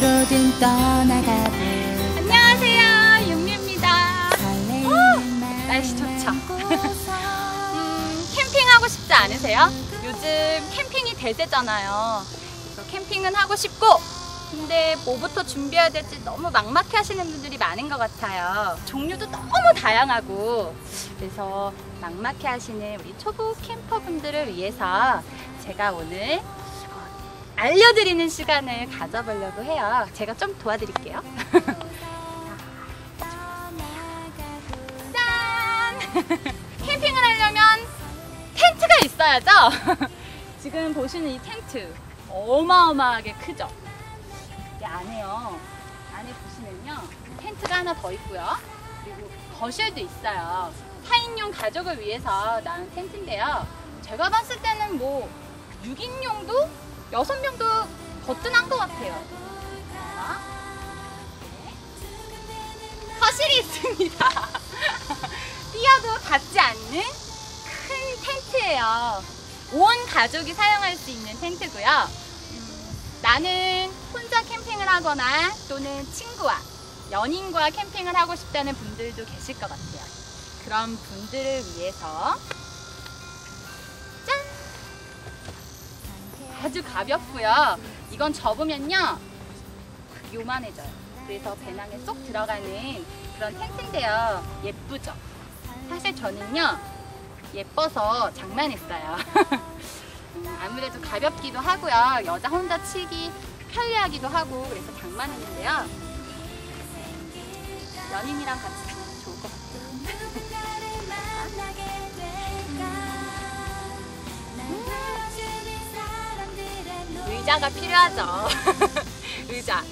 어디로든 떠나가 안녕하세요 육류입니다. 날씨 좋죠? 음, 캠핑하고 싶지 않으세요? 요즘 캠핑이 대세잖아요. 캠핑은 하고 싶고 근데 뭐부터 준비해야 될지 너무 막막해 하시는 분들이 많은 것 같아요. 종류도 너무 다양하고. 그래서 막막해 하시는 우리 초보 캠퍼분들을 위해서 제가 오늘 알려드리는 시간을 가져보려고 해요. 제가 좀 도와드릴게요. 짠! 캠핑을 하려면 텐트가 있어야죠? 지금 보시는 이 텐트 어마어마하게 크죠? 이 안에요. 안에 보시면요. 텐트가 하나 더 있고요. 그리고 거실도 있어요. 4인용 가족을 위해서 나온 텐트인데요. 제가 봤을 때는 뭐 6인용도 6명도 거뜬한 것 같아요. 거실이 있습니다. 뛰어도 닿지 않는 큰 텐트예요. 온 가족이 사용할 수 있는 텐트고요. 음, 나는 혼자 캠핑을 하거나 또는 친구와 연인과 캠핑을 하고 싶다는 분들도 계실 것 같아요. 그런 분들을 위해서 아주 가볍고요. 이건 접으면요 요만해져요. 그래서 배낭에 쏙 들어가는 그런 텐트인데요. 예쁘죠? 사실 저는요 예뻐서 장난했어요. 음, 아무래도 가볍기도 하고요. 여자 혼자 치기 편리하기도 하고 그래서 장만했는데요. 연인이랑 같이 좋을 것 같아요. 의자가 필요하죠. 의자.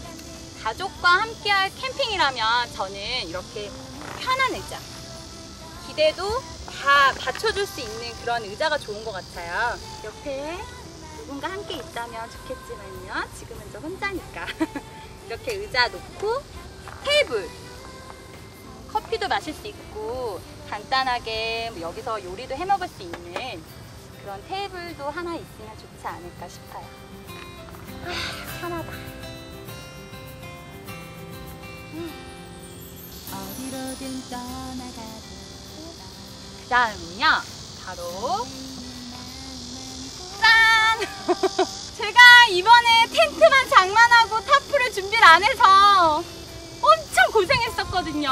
가족과 함께할 캠핑이라면 저는 이렇게 편한 의자. 기대도 다 받쳐줄 수 있는 그런 의자가 좋은 것 같아요. 옆에 누군가 함께 있다면 좋겠지만요. 지금은 저 혼자니까. 이렇게 의자 놓고 테이블. 커피도 마실 수 있고 간단하게 뭐 여기서 요리도 해 먹을 수 있는 그런 테이블도 하나 있으면 좋지 않을까 싶어요. 아, 편하다. 어디로든 떠나가도 그 다음은요, 바로 짠! 제가 이번에 텐트만 장만하고 타프를 준비를 안 해서 엄청 고생했었거든요.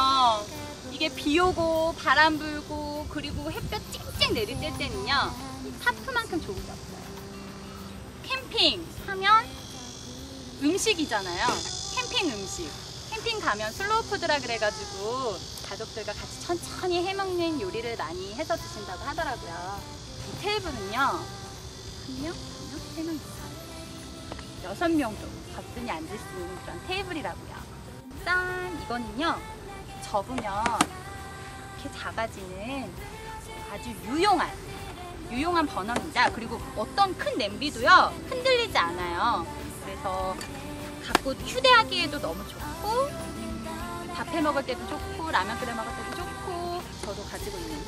이게 비 오고 바람 불고 그리고 햇볕 쨍쨍 내릴 때 때는요, 이 타프만큼 좋은 게 없어요. 캠핑 하면 음식이잖아요. 캠핑 음식. 캠핑 가면 슬로우 푸드라 그래가지고 가족들과 같이 천천히 해먹는 요리를 많이 해서 드신다고 하더라고요. 이 테이블은요, 한 명, 두 명, 세 명. 여섯 명도 거뜬히 앉을 수 있는 그런 테이블이라고요. 짠! 이거는요, 접으면 이렇게 작아지는 아주 유용한, 유용한 버너입니다. 그리고 어떤 큰 냄비도요, 흔들리지 않아요. 갖고 휴대하기에도 너무 좋고, 밥 해 먹을 때도 좋고, 라면 끓여 먹을 때도 좋고, 저도 가지고 있는.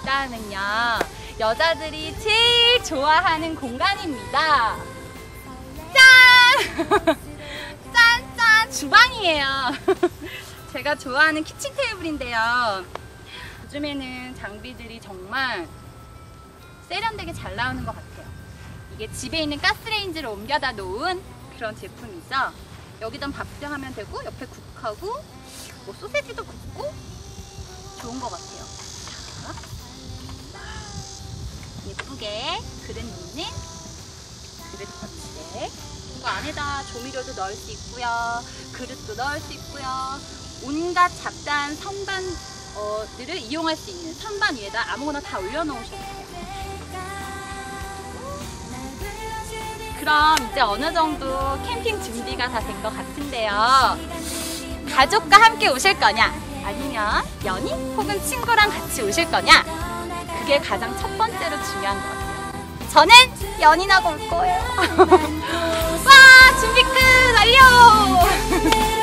그 다음은요, 여자들이 제일 좋아하는 공간입니다. 짠! 짠, 짠! 주방이에요. 제가 좋아하는 키친 테이블인데요. 요즘에는 장비들이 정말 세련되게 잘 나오는 것 같아요. 이게 집에 있는 가스레인지를 옮겨다 놓은 그런 제품이죠. 여기다 밥도 하면 되고 옆에 국하고 뭐 소세지도 굽고 좋은 것 같아요. 자, 예쁘게 그릇 놓는 그릇 거치대. 이거 안에다 조미료도 넣을 수 있고요. 그릇도 넣을 수 있고요. 온갖 잡다한 선반들을 이용할 수 있는 선반 위에다 아무거나 다 올려놓으셔도 돼요. 그럼 이제 어느 정도 캠핑 준비가 다 된 것 같은데요. 가족과 함께 오실 거냐? 아니면 연인 혹은 친구랑 같이 오실 거냐? 그게 가장 첫 번째로 중요한 것 같아요. 저는 연인하고 올 거예요. 와, 준비 끝! 완료!